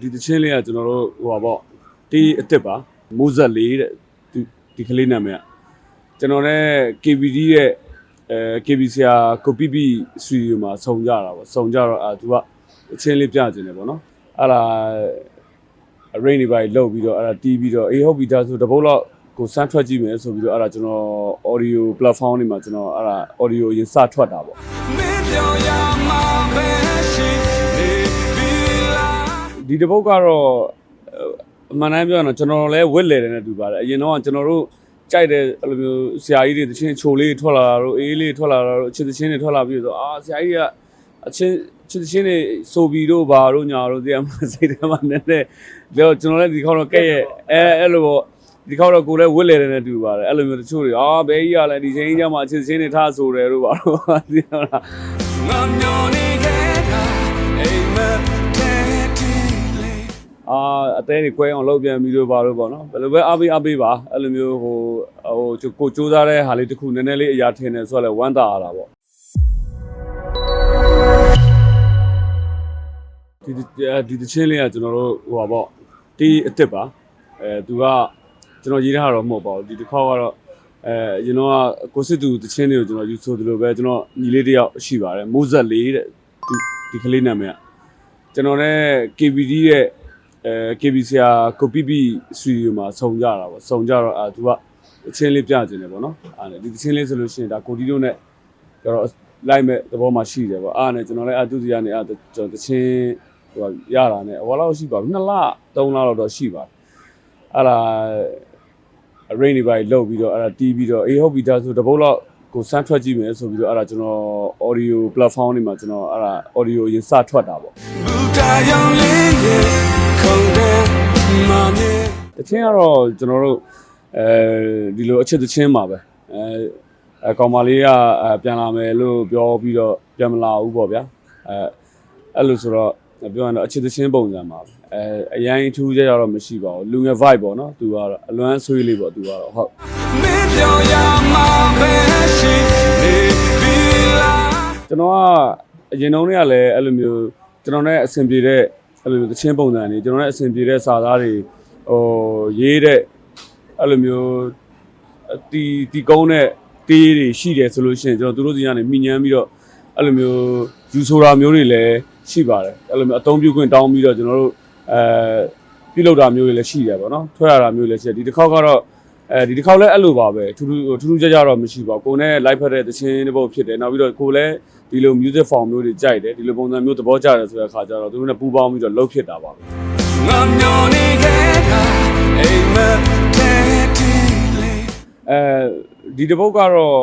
ဒီတချင်းလေးကကျွန်တော်တို့ဟိုပါပေါ့တီးအစ်စ်ပါမိုးဇက်လေးတဲ့ဒီဒီကလေးနာမည်ကကျွန်တော်နဲ့ KBD ရဲ့အဲ KB ဆရာကိုပိပိစတူဒီယိုမှာဆုံကြတာပေါ့ဆုံကြတော့အာသူကတချင်းလေးပြကျင်တယ်ပေါ့နော်အဲ့ဒါ arrange တွေပါလောက်ပြီးတော့အဲ့ဒါတီးပြီးတော့အေးဟုတ်ပြီဒါဆိုတပုတ်လောက်ကိုစမ်းထွက်ကြည့်မယ်ဆိုပြီးတော့အဲ့ဒါကျွန်တော် audio platform တွေမှာကျွန်တော်အဲ့ဒါ audio ရင်စထွက်တာပေါ့မင်းပြောင်းရမှာပဲ ဒီတစ်ပုတ်ကတော့အမှန်တမ်းပြောရရင်တော့ကျွန်တော်လည်းဝစ်လေတယ်နဲ့တူပါတယ်အရင်တော့ကကျွန်တော်တို့ကြိုက်တဲ့အဲ့လိုမျိုးဆရာကြီးတွေတချင်းချိုလေးထွက်လာတာတို့အေးလေးထွက်လာတာတို့အချစ်တချင်းတွေထွက်လာပြီးတော့အာဆရာကြီးကအချင်းချစ်တချင်းတွေဆိုပြီးတော့ဘာတို့ညာတို့တရားမစိတ်ထဲမှာနည်းနည်းတော့ကျွန်တော်လည်းဒီခေါက်တော့ကဲ့ရဲ့အဲအဲ့လိုပေါ့ဒီခေါက်တော့ကိုလည်းဝစ်လေတယ်နဲ့တူပါတယ်အဲ့လိုမျိုးတချို့တွေအာဘဲကြီးကလည်းဒီချင်းကြီးကျမှအချစ်တချင်းတွေထားဆိုတယ်တို့ဘာတို့သိရလားငါမျောနေခဲ့တာအိမ်မက်တဲ့တီလေး အာအသေးတွေ꿰အောင်လုပ်ပြန်ပြီးတော့ပါတော့ပေါ့နော်ဘယ်လိုပဲအားပေးအားပေးပါအဲ့လိုမျိုးဟိုဟိုကိုစူးစမ်းတဲ့ဟာလေးတစ်ခုနည်းနည်းလေးအရာထင်တယ်ဆိုတော့လည်းဝမ်းသာရတာပေါ့ဒီဒီဒီချင်းလေးကကျွန်တော်တို့ဟိုပါပေါ့တီးအစ်စ်ပါအဲသူကကျွန်တော်ရေးထားတာတော့မဟုတ်ပါဘူးဒီတစ်ခေါက်ကတော့အဲကျွန်တော်ကကိုစစ်သူတချင်းလေးကိုကျွန်တော်ယူဆိုသလိုပဲကျွန်တော်ညီလေးတစ်ယောက်ရှိပါတယ်မိုးဇက်လေးတဲ့ဒီဒီကလေးနာမည်ကကျွန်တော်နဲ့ KBD ရဲ့ အဲ KB ဆရာကိုပိပိစတူဒီယိုမှာဆုံကြတာပေါ့ဆုံကြတော့အာသူကအချင်းလေးပြကျင်တယ်ပေါ့နော်အာဒီတချင်းလေးဆိုလို့ရှိရင်ဒါကိုတီတို့နဲ့ကျတော့လိုက်မဲ့သဘောမှရှိတယ်ပေါ့အာနဲ့ကျွန်တော်လည်းအတူတူရနေအာကျွန်တော်တချင်းဟိုရတာနဲ့အဝါလောက်ရှိပါဘူးနှစ်လသုံးလလောက်တော့ရှိပါတယ်အဲ့ဒါ arrange တွေပါလောက်ပြီးတော့အဲ့ဒါတီးပြီးတော့အေးဟုတ်ပြီဒါဆိုတပုတ်လောက်ကိုစမ်းထွက်ကြည့်မယ်ဆိုပြီးတော့အဲ့ဒါကျွန်တော် audio platform တွေမှာကျွန်တော်အဲ့ဒါ audio ရင်စထွက်တာပေါ့ဘူ တာယောင်လေးရဲ့ခုန်တဲ့မမေတချင်းကတော့ကျွန်တော်တို့အဲဒီလိုအချစ်တချင်းပါပဲအဲအကောင်မလေးကအဲပြန်လာမယ်လို့ပြောပြီးတော့ပြန်မလာဘူးပေါ့ဗျာအဲအဲ့လိုဆိုတော့ပြောရင်တော့အချစ်တချင်းပုံစံပါပဲအဲအရင်ထူးကြရတော့မရှိပါဘူးလူငယ် vibe ပေါ့နော်သူကတော့အလွမ်းဆွေးလေးပေါ့သူကတော့ဟုတ်မင်းပြောင်းရမှာပဲရှိနေပြီလားကျွန်တော်ကအရင်တုန်းကလည်းအဲ့လိုမျိုးကျွန်တော်နဲ့အဆင်ပြေတဲ့ အဲ့လိုမျိုးတချင်းပုံစံတွေကျွန်တော်နဲ့အဆင်ပြေတဲ့စာသားတွေဟိုရေးတဲ့အဲ့လိုမျိုးတီတီကုန်းတဲ့တေးတွေရှိတယ်ဆိုလို့ရှိရင်ကျွန်တော်တို့စီကနေမိညမ်းပြီးတော့အဲ့လိုမျိုးယူဆိုတာမျိုးတွေလည်းရှိပါတယ်အဲ့လိုမျိုးအသုံးပြုခွင့်တောင်းပြီးတော့ကျွန်တော်တို့အဲပြုလုပ်တာမျိုးတွေလည်းရှိတယ်ပေါ့နော်ထွက်ရတာမျိုးတွေလည်းရှိတယ်ဒီတစ်ခေါက်ကတော့ အဲဒီတစ်ခေါက်လည်းအဲ့လိုပါပဲထူးထူးထူးထူးခြားခြားတော့မရှိပါဘူးကိုယ်နဲ့ live ဖက်တဲ့သချင်းတစ်ပုတ်ဖြစ်တယ်နောက်ပြီးတော့ကိုယ်လည်းဒီလို music form မျိုးတွေကြိုက်တယ်ဒီလိုပုံစံမျိုးသဘောကျတယ်ဆိုတဲ့အခါကျတော့သူတို့နဲ့ပူးပေါင်းပြီးတော့လုပ်ဖြစ်တာပါပဲငါမျောနေခဲ့တာအိမ်မက်တဲ့တီလေးအဲဒီတစ်ပုတ်ကတော့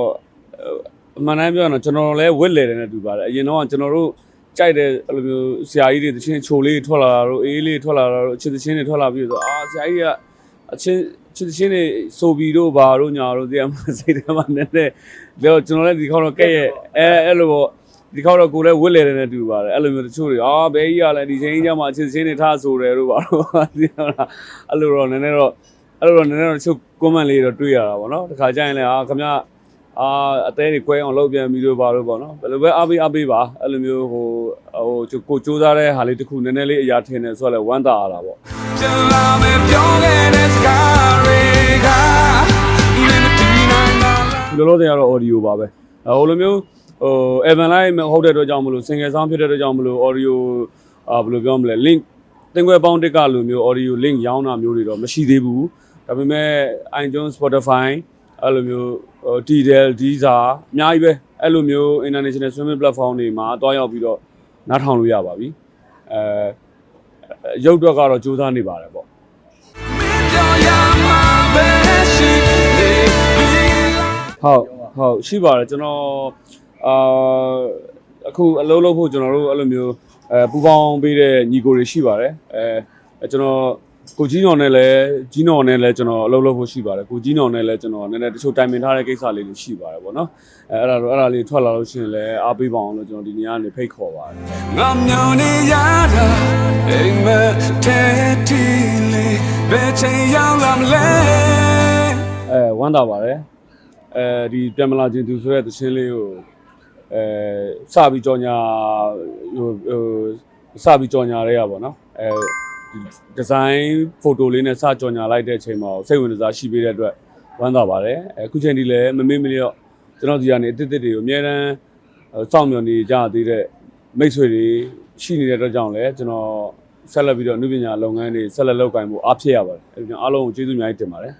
အမှန်တမ်းပြောရရင်တော့ကျွန်တော်လည်းဝစ်လေတယ်နဲ့တူပါတယ်အရင်တော့ကကျွန်တော်တို့ကြိုက်တဲ့အဲ့လိုမျိုးဆရာကြီးတွေတချင်းချိုလေးထွက်လာတာတို့အေးလေးထွက်လာတာတို့အချစ်တချင်းတွေထွက်လာပြီးတော့အာဆရာကြီးက အချင်းချစ်တချင်းတွေဆိုပြီးတော့ဘာတို့ညာတို့တရားမစိတ်ထဲမှာနည်းနည်းတော့ကျွန်တော်လည်းဒီခေါက်တော့ကဲ့ရဲ့အဲအဲ့လိုပေါ့ဒီခေါက်တော့ကိုလည်းဝစ်လေတယ်နဲ့တူပါတယ်အဲ့လိုမျိုးတချို့တွေအာဘဲကြီးကလည်းဒီချင်းကြီးကျမှအချစ်တချင်းတွေထားဆိုတယ်တို့ဘာတို့သိရလားအဲ့လိုတော့နည်းနည်းတော့အဲ့လိုတော့နည်းနည်းတော့ချုပ် comment လေးတော့တွေ့ရတာပေါ့နော်တခါကျရင်လည်းအာခမ အာအသေးတွေ꿰အောင်လုပ်ပြန်ပြီးတော့ပါတော့ပေါ့နော်ဘယ်လိုပဲအားပေးအားပေးပါအဲ့လိုမျိုးဟိုဟိုကိုစူးစမ်းတဲ့ဟာလေးတစ်ခုနည်းနည်းလေးအရာထင်တယ်ဆိုတော့လည်းဝမ်းသာရတာပေါ့ပြန်လာမယ်ပြောခဲ့တဲ့စကားတွေကမင်းမတီးနိုင်တာလားဒီလိုလိုတည်းကတော့ audio ပါပဲဟိုလိုမျိုးဟို Evan Live မဟုတ်တဲ့အတွက်ကြောင့်မလို့ single sound ဖြစ်တဲ့အတွက်ကြောင့်မလို့ audio အာဘယ်လိုပြောမလဲ link တင်ခွဲပေါင်းတစ်ကလိုမျိုး audio link ရောင်းတာမျိုးတွေတော့မရှိသေးဘူးဒါပေမဲ့ iTunes Spotify အဲ့လိုမျိုးဟို Tidal Deezer အများကြီးပဲအဲ့လိုမျိုး international streaming platform တွေမှာတွားရောက်ပြီးတော့နားထောင်လို့ရပါပြီအဲရုပ်တော့ကတော့စူးစမ်းနေပါတယ်ပေါ့မင်းပြောင်းရမှာပဲရှိနေပြီလားဟုတ်ဟုတ်ရှိပါတယ်ကျွန်တော်အာအခုအလုပ်လုပ်ဖို့ကျွန်တော်တို့အဲ့လိုမျိုးအဲပူပေါင်းပေးတဲ့ညီကိုတွေရှိပါတယ်အဲကျွန်တော် ကိုကြီးနော်နဲ့လည်းကြီးနော်နဲ့လည်းကျွန်တော်အလုပ်လုပ်ဖို့ရှိပါတယ်ကိုကြီးနော်နဲ့လည်းကျွန်တော်နည်းနည်းတချို့တိုင်ပင်ထားတဲ့ကိစ္စလေးတွေရှိပါတယ်ပေါ့နော်အဲအဲ့ဒါတော့အဲ့ဒါလေးထွက်လာလို့ရှိရင်လည်းအားပေးပါအောင်လို့ကျွန်တော်ဒီနေ့ကနေဖိတ်ခေါ်ပါတယ်ငါမျောနေရတာအိမ်မက်တဲ့တီလေးဘယ်ချိန်ရောက်လာမလဲအဲဝမ်းသာပါတယ်အဲဒီပြန်မလာခြင်းသူဆိုတဲ့သချင်းလေးကိုအဲစပြီးကြော်ညာဟိုဟိုစပြီးကြော်ညာရဲရပါတော့အဲ ဒီဒီဇိုင်းဖိုတိုလေးနဲ့စကြော်ညာလိုက်တဲ့အချိန်မှာစိတ်ဝင်စားရှိပေးတဲ့အတွက်ဝမ်းသာပါတယ်အခုချိန်ဒီလည်းမမေ့မလျော့ကျွန်တော်ဒီကနေအတစ်တစ်တွေကိုအများတန်းစောင့်မျှော်နေကြသေးတဲ့မိတ်ဆွေတွေရှိနေတဲ့အတွက်ကြောင့်လည်းကျွန်တော်ဆက်လက်ပြီးတော့အနုပညာလုပ်ငန်းတွေဆက်လက်လုပ်ကိုင်ဖို့အားဖြစ်ရပါတယ်အဲဒီကြောင့်အားလုံးကိုကျေးဇူးအများကြီးတင်ပါတယ်